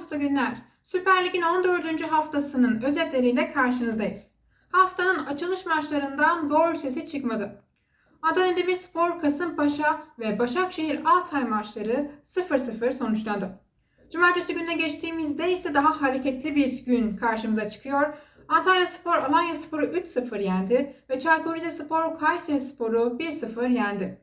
mutlu günler. Süper Lig'in 14. haftasının özetleriyle karşınızdayız. Haftanın açılış maçlarından gol sesi çıkmadı. Adana Demirspor, Kasımpaşa ve Başakşehir Altay maçları 0-0 sonuçlandı. Cumartesi gününe geçtiğimizde ise daha hareketli bir gün karşımıza çıkıyor. Antalya Spor Alanya Spor'u 3-0 yendi ve Çaykur Rizespor Kayseri Spor'u 1-0 yendi.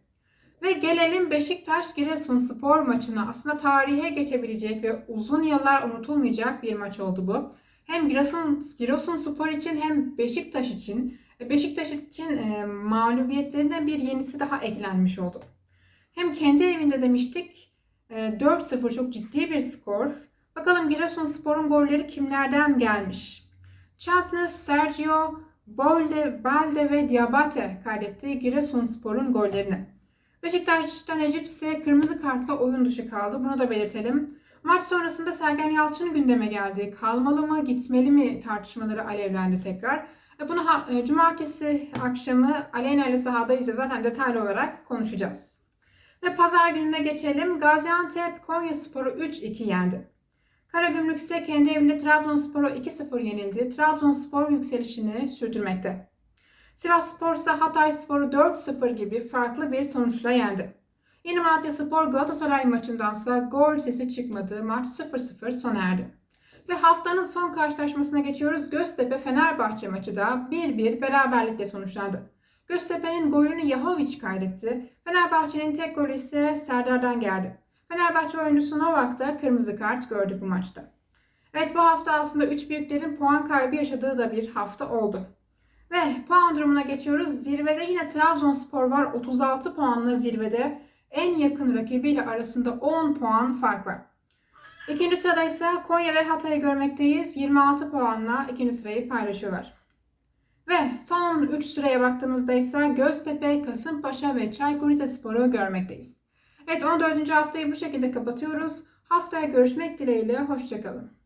Ve gelelim Beşiktaş Giresun Spor maçına. Aslında tarihe geçebilecek ve uzun yıllar unutulmayacak bir maç oldu bu. Hem Giresun, Giresun Spor için hem Beşiktaş için. E, Beşiktaş için e, mağlubiyetlerine bir yenisi daha eklenmiş oldu. Hem kendi evinde demiştik e, 4-0 çok ciddi bir skor. Bakalım Giresun Spor'un golleri kimlerden gelmiş? Chaplin, Sergio, Bolde, Balde ve Diabate kaydetti Giresun Spor'un gollerini. Beşiktaş'tan Necip ise kırmızı kartla oyun dışı kaldı. Bunu da belirtelim. Maç sonrasında Sergen Yalçın gündeme geldi. Kalmalı mı, gitmeli mi tartışmaları alevlendi tekrar. E, Bunu e, cumartesi akşamı Aleyna ile sahada ise zaten detaylı olarak konuşacağız. Ve pazar gününe geçelim. Gaziantep Konya Sporu 3-2 yendi. Karagümrük ise kendi evinde Trabzonspor'a 2-0 yenildi. Trabzonspor yükselişini sürdürmekte. Sivas Spor ise Hatay Spor'u 4-0 gibi farklı bir sonuçla yendi. Yeni Malatya Spor Galatasaray maçındansa gol sesi çıkmadı. Maç 0-0 sona erdi. Ve haftanın son karşılaşmasına geçiyoruz. Göztepe Fenerbahçe maçı da 1-1 beraberlikle sonuçlandı. Göztepe'nin golünü Yahovic kaydetti. Fenerbahçe'nin tek golü ise Serdar'dan geldi. Fenerbahçe oyuncusu Novak da kırmızı kart gördü bu maçta. Evet bu hafta aslında üç büyüklerin puan kaybı yaşadığı da bir hafta oldu. Ve puan durumuna geçiyoruz. Zirvede yine Trabzonspor var. 36 puanla zirvede. En yakın rakibiyle arasında 10 puan fark var. İkinci sırada ise Konya ve Hatay'ı görmekteyiz. 26 puanla ikinci sırayı paylaşıyorlar. Ve son 3 sıraya baktığımızda ise Göztepe, Kasımpaşa ve Çaykur Rizespor'u görmekteyiz. Evet 14. haftayı bu şekilde kapatıyoruz. Haftaya görüşmek dileğiyle. Hoşçakalın.